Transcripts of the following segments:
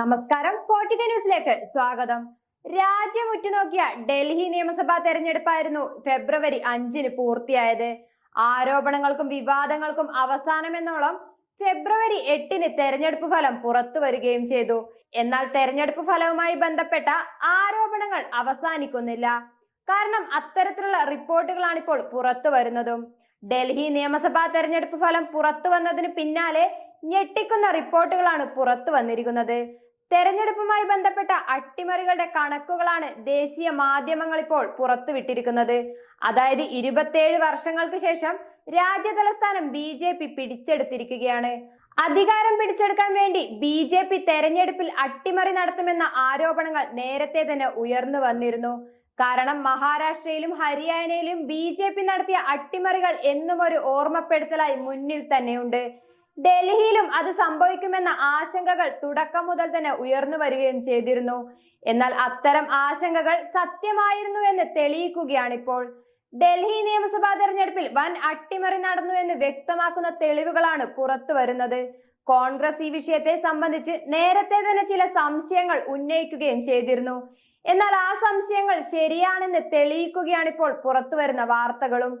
നമസ്കാരം. ഫോർട്ടിക ന്യൂസിലേക്ക് സ്വാഗതം. രാജ്യം ഉറ്റുനോക്കിയ ഡൽഹി നിയമസഭാ തെരഞ്ഞെടുപ്പായിരുന്നു ഫെബ്രുവരി അഞ്ചിന് പൂർത്തിയായത്. ആരോപണങ്ങൾക്കും വിവാദങ്ങൾക്കും അവസാനമെന്നോളം ഫെബ്രുവരി എട്ടിന് തെരഞ്ഞെടുപ്പ് ഫലം പുറത്തു വരികയും ചെയ്തു. എന്നാൽ തെരഞ്ഞെടുപ്പ് ഫലവുമായി ബന്ധപ്പെട്ട ആരോപണങ്ങൾ അവസാനിക്കുന്നില്ല. കാരണം അത്തരത്തിലുള്ള റിപ്പോർട്ടുകളാണ് ഇപ്പോൾ പുറത്തു വരുന്നതും. ഡൽഹി നിയമസഭാ തെരഞ്ഞെടുപ്പ് ഫലം പുറത്തു വന്നതിന് പിന്നാലെ ഞെട്ടിക്കുന്ന റിപ്പോർട്ടുകളാണ് പുറത്തു വന്നിരിക്കുന്നത്. തെരഞ്ഞെടുപ്പുമായി ബന്ധപ്പെട്ട അട്ടിമറികളുടെ കണക്കുകളാണ് ദേശീയ മാധ്യമങ്ങൾ ഇപ്പോൾ പുറത്തുവിട്ടിരിക്കുന്നത്. അതായത് ഇരുപത്തേഴ് വർഷങ്ങൾക്ക് ശേഷം രാജ്യ തലസ്ഥാനം ബി ജെ പി പിടിച്ചെടുത്തിരിക്കുകയാണ്. അധികാരം പിടിച്ചെടുക്കാൻ വേണ്ടി ബി ജെ പി തെരഞ്ഞെടുപ്പിൽ അട്ടിമറി നടത്തുമെന്ന ആരോപണങ്ങൾ നേരത്തെ തന്നെ ഉയർന്നു വന്നിരുന്നു. കാരണം മഹാരാഷ്ട്രയിലും ഹരിയാനയിലും ബി നടത്തിയ അട്ടിമറികൾ എന്നും ഒരു ഓർമ്മപ്പെടുത്തലായി മുന്നിൽ തന്നെയുണ്ട്. ഡൽഹിയിലും അത് സംഭവിക്കുമെന്ന ആശങ്കകൾ തുടക്കം മുതൽ തന്നെ ഉയർന്നു വരികയും ചെയ്തിരുന്നു. എന്നാൽ അത്തരം ആശങ്കകൾ സത്യമായിരുന്നു എന്ന് തെളിയിക്കുകയാണിപ്പോൾ. ഡൽഹി നിയമസഭാ തെരഞ്ഞെടുപ്പിൽ വൻ അട്ടിമറി നടന്നു എന്ന് വ്യക്തമാക്കുന്ന തെളിവുകളാണ് പുറത്തു വരുന്നത്. കോൺഗ്രസ് ഈ വിഷയത്തെ സംബന്ധിച്ച് നേരത്തെ തന്നെ ചില സംശയങ്ങൾ ഉന്നയിക്കുകയും ചെയ്തിരുന്നു. എന്നാൽ ആ സംശയങ്ങൾ ശരിയാണെന്ന് തെളിയിക്കുകയാണ് ഇപ്പോൾ പുറത്തു വരുന്ന വാർത്തകളും.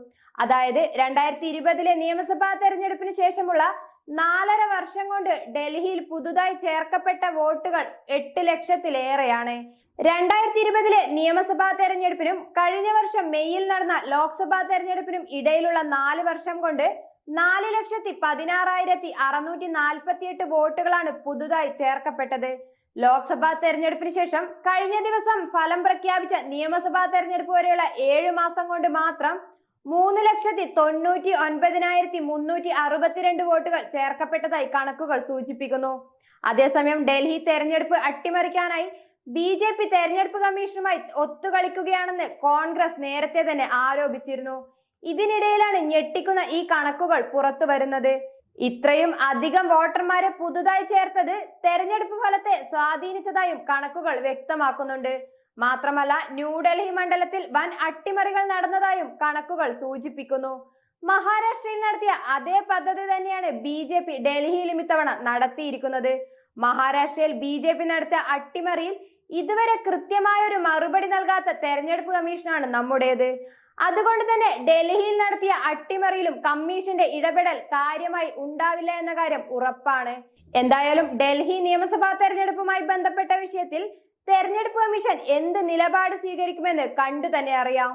അതായത് രണ്ടായിരത്തി ഇരുപതിലെ നിയമസഭാ തെരഞ്ഞെടുപ്പിന് ശേഷമുള്ള നാലര വർഷം കൊണ്ട് ഡൽഹിയിൽ പുതുതായി ചേർക്കപ്പെട്ട വോട്ടുകൾ എട്ട് ലക്ഷത്തിലേറെയാണ്. രണ്ടായിരത്തി ഇരുപതിലെ നിയമസഭാ തെരഞ്ഞെടുപ്പിനും കഴിഞ്ഞ വർഷം മെയ്യിൽ നടന്ന ലോക്സഭാ തെരഞ്ഞെടുപ്പിനും ഇടയിലുള്ള നാല് വർഷം കൊണ്ട് നാല് ലക്ഷത്തി പതിനാറായിരത്തി അറുന്നൂറ്റി നാൽപ്പത്തി എട്ട് വോട്ടുകളാണ് പുതുതായി ചേർക്കപ്പെട്ടത്. ലോക്സഭാ തെരഞ്ഞെടുപ്പിന് ശേഷം കഴിഞ്ഞ ദിവസം ഫലം പ്രഖ്യാപിച്ച നിയമസഭാ തെരഞ്ഞെടുപ്പ് വരെയുള്ള ഏഴു മാസം കൊണ്ട് മാത്രം മൂന്ന് ലക്ഷത്തി തൊണ്ണൂറ്റി ഒൻപതിനായിരത്തി മുന്നൂറ്റി അറുപത്തിരണ്ട് വോട്ടുകൾ ചേർക്കപ്പെട്ടതായി കണക്കുകൾ സൂചിപ്പിക്കുന്നു. അതേസമയം ഡൽഹി തെരഞ്ഞെടുപ്പ് അട്ടിമറിക്കാനായി ബി ജെ പി തെരഞ്ഞെടുപ്പ് കമ്മീഷനുമായി ഒത്തുകളിക്കുകയാണെന്ന് കോൺഗ്രസ് നേരത്തെ തന്നെ ആരോപിച്ചിരുന്നു. ഇതിനിടയിലാണ് ഞെട്ടിക്കുന്ന ഈ കണക്കുകൾ പുറത്തു വരുന്നത്. ഇത്രയും അധികം വോട്ടർമാരെ പുതുതായി ചേർത്തത് തെരഞ്ഞെടുപ്പ് ഫലത്തെ സ്വാധീനിച്ചതായും കണക്കുകൾ വ്യക്തമാക്കുന്നുണ്ട്. മാത്രമല്ല ന്യൂഡൽഹി മണ്ഡലത്തിൽ വൻ അട്ടിമറികൾ നടന്നതായും കണക്കുകൾ സൂചിപ്പിക്കുന്നു. മഹാരാഷ്ട്രയിൽ നടത്തിയ അതേ പദ്ധതി തന്നെയാണ് ബി ജെ പി ഡൽഹിയിലും ഇത്തവണ നടത്തിയിരിക്കുന്നത്. മഹാരാഷ്ട്രയിൽ ബി ജെ പി നടത്തിയ അട്ടിമറിയിൽ ഇതുവരെ കൃത്യമായ ഒരു മറുപടി നൽകാത്ത തെരഞ്ഞെടുപ്പ് കമ്മീഷനാണ് നമ്മുടേത്. അതുകൊണ്ട് തന്നെ ഡൽഹിയിൽ നടത്തിയ അട്ടിമറിയിലും കമ്മീഷന്റെ ഇടപെടൽ കാര്യമായി ഉണ്ടാവില്ല എന്ന കാര്യം ഉറപ്പാണ്. എന്തായാലും ഡൽഹി നിയമസഭാ തെരഞ്ഞെടുപ്പുമായി ബന്ധപ്പെട്ട വിഷയത്തിൽ തെരഞ്ഞെടുപ്പ് കമ്മീഷൻ എന്ത് നിലപാട് സ്വീകരിക്കുമെന്ന് കണ്ടു തന്നെ അറിയാം.